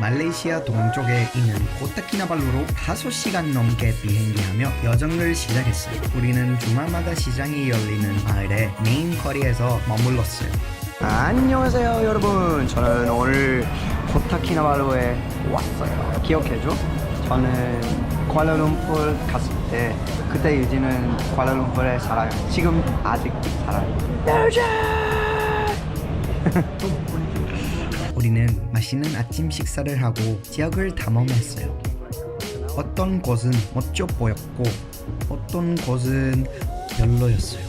말레이시아 동쪽에 있는 코타키나발루로 5시간 넘게 비행기하며 여정을 시작했어요. 우리는 주말마다 시장이 열리는 마을의 메인 거리에서 머물렀어요. 안녕하세요 여러분 저는 오늘 코타키나발루에 왔어요 기억해줘? 저는 쿠알라룸푸르 갔을 때 그때 유진은 쿠알라룸푸르에 살아요 지금 아직 살아요 우리는 맛있는 아침 식사를 하고 지역을 탐험했어요. 어떤 곳은 멋져 보였고 어떤 곳은 별로였어요.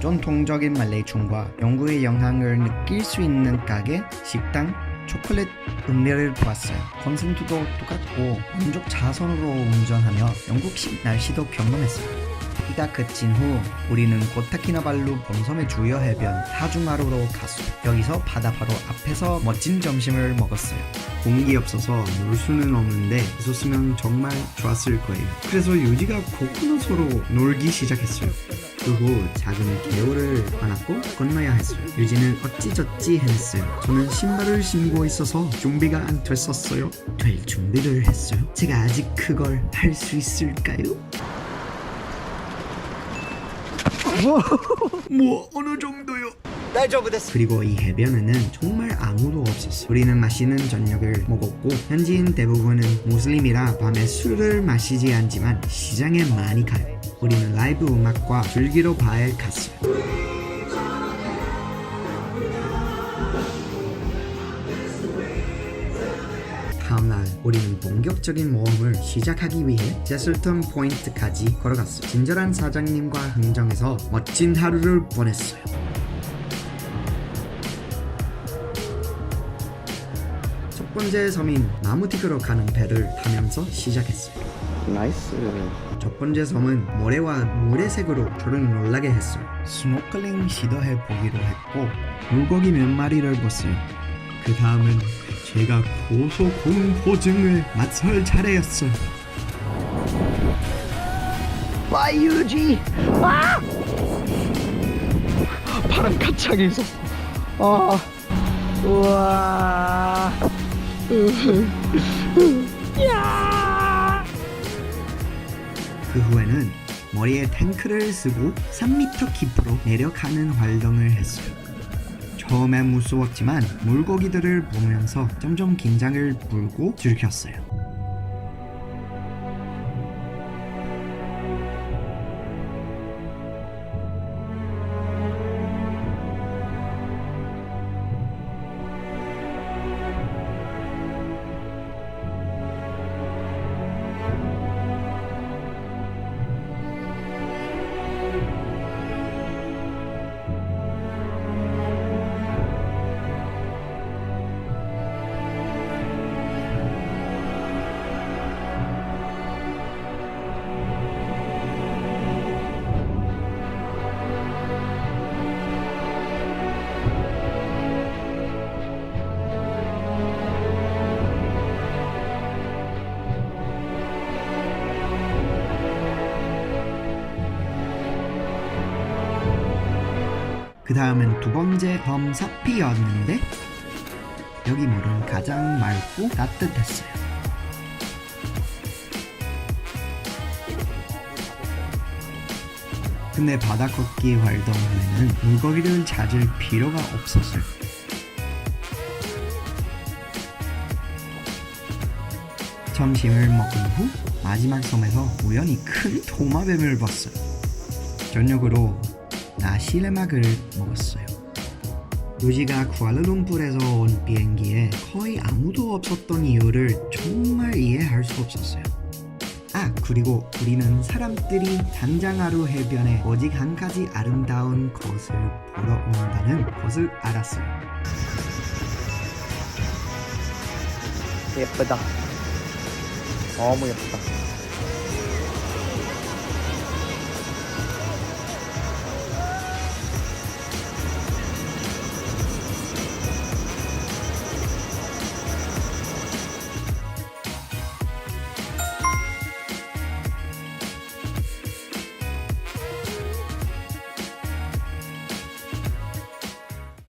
전통적인 말레이춤과 영국의 영향을 느낄 수 있는 가게, 식당, 초콜릿 음료를 보았어요. 콘센트도 똑같고 민족 자선으로 운전하며 영국식 날씨도 경험했어요. 비가 그친 후 우리는 코타키나발루 본섬의 주요 해변 하주마루로 갔어요. 여기서 바다 바로 앞에서 멋진 점심을 먹었어요. 공기 없어서 놀 수는 없는데 있었으면 정말 좋았을 거예요. 그래서 유지가 코코넛으로 놀기 시작했어요. 그후 작은 개울을 만났고 건너야 했어요. 유지는 어찌저찌 했어요. 저는 신발을 신고 있어서 준비가 안 됐었어요. 될 준비를 했어요. 제가 아직 그걸 할 수 있을까요? 뭐 어느 정도요? 그리고 이 해변에는 정말 아무도 없었어. 우리는 맛있는 저녁을 먹었고 현지인 대부분은 무슬림이라 밤에 술을 마시지 않지만 시장에 많이 가요. 우리는 라이브 음악과 즐기러 바에 갔어요. 다음 날 우리는 본격적인 모험을 시작하기 위해 제슬턴 포인트까지 걸어갔어요. 친절한 사장님과 흥정해서 멋진 하루를 보냈어요. 첫 번째 섬인 나무티그로 가는 배를 타면서 시작했어요. 나이스 첫 번째 섬은 모래와 물의 색으로 저를 놀라게 했어요. 스노클링 시도해 보기로 했고 물고기 몇 마리를 봤어요. 그 다음은 제가 고소 공포증을 맞설 차례였어요. 와 유지 아! 바람 가창이 있었어 아 우와 그 후에는 머리에 탱크를 쓰고 3m 깊이로 내려가는 활동을 했어요. 처음엔 무서웠지만 물고기들을 보면서 점점 긴장을 풀고 즐겼어요. 그 다음은 두 번째 섬 사피였는데 여기 물은 가장 맑고 따뜻했어요. 근데 바다 걷기 활동 후에는 물고기를 찾을 필요가 없었어요. 점심을 먹은 후 마지막 섬에서 우연히 큰 도마뱀을 봤어요. 저녁으로 나시레막을 먹었어요. 루지가 쿠알라룸푸르에서 온 비행기에 거의 아무도 없었던 이유를 정말 이해할 수 없었어요. 아 그리고 우리는 사람들이 단장하루 해변에 오직 한 가지 아름다운 것을 보러 온다는 것을 알았어요. 예쁘다 너무 예쁘다